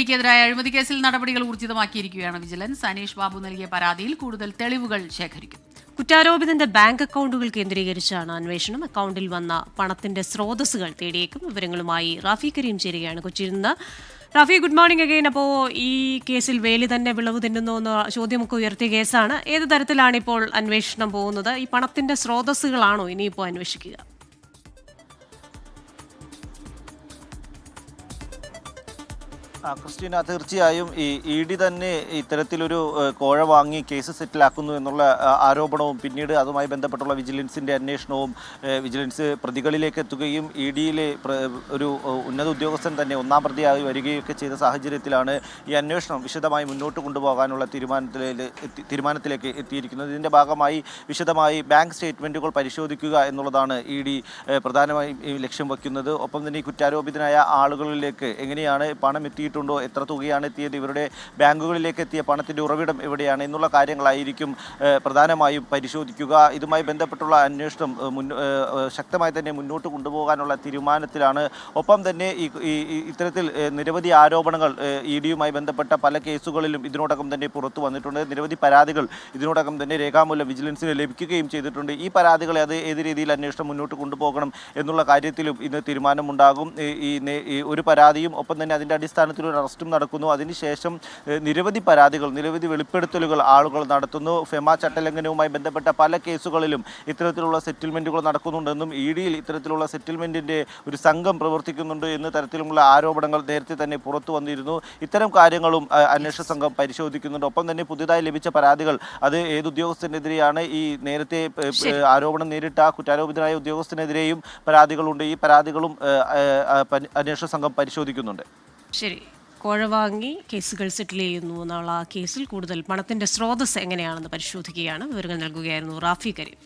ഡിക്കെതിരായ അഴിമതി നടപടികൾ ഊർജിതമാക്കിയിരിക്കുകയാണ് വിജിലൻസ്. അനീഷ് ബാബു നൽകിയ പരാതിയിൽ കൂടുതൽ തെളിവുകൾ ശേഖരിക്കും. കുറ്റാരോപിതന്റെ ബാങ്ക് അക്കൗണ്ടുകൾ കേന്ദ്രീകരിച്ചാണ് അന്വേഷണം. അക്കൗണ്ടിൽ വന്ന പണത്തിന്റെ സ്രോതസ്സുകൾ തേടിയേക്കും. വിവരങ്ങളുമായി റാഫി കരീം ചേരുകയാണ് കൊച്ചിയിൽ നിന്ന്. റാഫി ഗുഡ് മോർണിംഗ് അഗൈൻ അപ്പോ ഈ കേസിൽ വേലി തന്നെ വിളവ് തിന്നുന്നു എന്ന ചോദ്യമൊക്കെ ഉയർത്തിയ കേസാണ്. ഏത് തരത്തിലാണ് ഇപ്പോൾ അന്വേഷണം പോകുന്നത്? ഈ പണത്തിന്റെ സ്രോതസ്സുകളാണോ ഇനിയിപ്പോൾ അന്വേഷിക്കുക? ക്രിസ്റ്റീന തീർച്ചയായും ഈ ഇ ഡി തന്നെ ഇത്തരത്തിലൊരു കോഴ വാങ്ങി കേസ് സെറ്റിലാക്കുന്നു എന്നുള്ള ആരോപണവും പിന്നീട് അതുമായി ബന്ധപ്പെട്ടുള്ള വിജിലൻസിന്റെ അന്വേഷണവും വിജിലൻസ് പ്രതികളിലേക്ക് എത്തുകയും ഇ ഡിയിലെ ഒരു ഉന്നത ഉദ്യോഗസ്ഥൻ തന്നെ ഒന്നാം പ്രതിയായി വരികയൊക്കെ ചെയ്ത സാഹചര്യത്തിലാണ് ഈ അന്വേഷണം വിശദമായി മുന്നോട്ട് കൊണ്ടുപോകാനുള്ള തീരുമാനത്തിലേക്ക് തീരുമാനത്തിലേക്ക് എത്തിയിരിക്കുന്നത്. ഇതിന്റെ ഭാഗമായി വിശദമായി ബാങ്ക് സ്റ്റേറ്റ്മെന്റുകൾ പരിശോധിക്കുക എന്നുള്ളതാണ് ഇ ഡി പ്രധാനമായും ലക്ഷ്യം വയ്ക്കുന്നത്. ഒപ്പം തന്നെ ഈ കുറ്റാരോപിതനായ ആളുകളിലേക്ക് എങ്ങനെയാണ് പണം എത്തിയിട്ടുണ്ടോ എത്ര തുകയാണ് എത്തിയത്? ഇവരുടെ ബാങ്കുകളിലേക്ക് എത്തിയ പണത്തിന്റെ ഉറവിടം എവിടെയാണ്? എന്നുള്ള കാര്യങ്ങളായിരിക്കും പ്രധാനമായും പരിശോധിക്കുക. ഇതുമായി ബന്ധപ്പെട്ടുള്ള അന്വേഷണം ശക്തമായി തന്നെ മുന്നോട്ട് കൊണ്ടുപോകാനുള്ള തീരുമാനത്തിലാണ്. ഒപ്പം തന്നെ ഈ ഇത്തരത്തിൽ നിരവധി ആരോപണങ്ങൾ ഇ ഡിയുമായി ബന്ധപ്പെട്ട പല കേസുകളിലും ഇതിനോടകം തന്നെ പുറത്തു വന്നിട്ടുണ്ട്. നിരവധി പരാതികൾ ഇതിനോടകം തന്നെ രേഖാമൂലം വിജിലൻസിന് ലഭിക്കുകയും ചെയ്തിട്ടുണ്ട്. ഈ പരാതികളെ അത് ഏത് രീതിയിൽ അന്വേഷണം മുന്നോട്ട് കൊണ്ടുപോകണം എന്നുള്ള കാര്യത്തിലും ഇന്ന് തീരുമാനമുണ്ടാകും. ഈ ഒരു പരാതിയും ഒപ്പം തന്നെ അതിന്റെ അടിസ്ഥാനത്തിൽ ഒരു അറസ്റ്റും നടക്കുന്നു. അതിനുശേഷം നിരവധി പരാതികൾ നിരവധി വെളിപ്പെടുത്തലുകൾ ആളുകൾ നടത്തുന്നു. ഫെമ ചട്ടലംഘനവുമായി ബന്ധപ്പെട്ട പല കേസുകളിലും ഇത്തരത്തിലുള്ള സെറ്റിൽമെന്റുകൾ നടക്കുന്നുണ്ടെന്നും ഇ ഡിയിൽ ഇത്തരത്തിലുള്ള സെറ്റിൽമെന്റിന്റെ ഒരു സംഘം പ്രവർത്തിക്കുന്നുണ്ട് എന്ന തരത്തിലുള്ള ആരോപണങ്ങൾ നേരത്തെ തന്നെ പുറത്തു വന്നിരുന്നു. ഇത്തരം കാര്യങ്ങളും അന്വേഷണ സംഘം പരിശോധിക്കുന്നുണ്ട്. ഒപ്പം തന്നെ പുതിയതായി ലഭിച്ച പരാതികൾ അത് ഏത് ഉദ്യോഗസ്ഥനെതിരെയാണ് ഈ നേരത്തെ ആരോപണം നേരിട്ട കുറ്റാരോപിതനായ ഉദ്യോഗസ്ഥനെതിരെയും പരാതികളുണ്ട്. ഈ പരാതികളും അന്വേഷണ സംഘം പരിശോധിക്കുന്നുണ്ട്. ശരി. കോഴ വാങ്ങി കേസുകൾ സെറ്റിൽ ചെയ്യുന്നു എന്നുള്ള ആ കേസിൽ കൂടുതൽ പണത്തിന്റെ സ്രോതസ് എങ്ങനെയാണെന്ന് പരിശോധിക്കുകയാണ്. വിവരങ്ങൾ നൽകുകയായിരുന്നു റാഫി കരീം.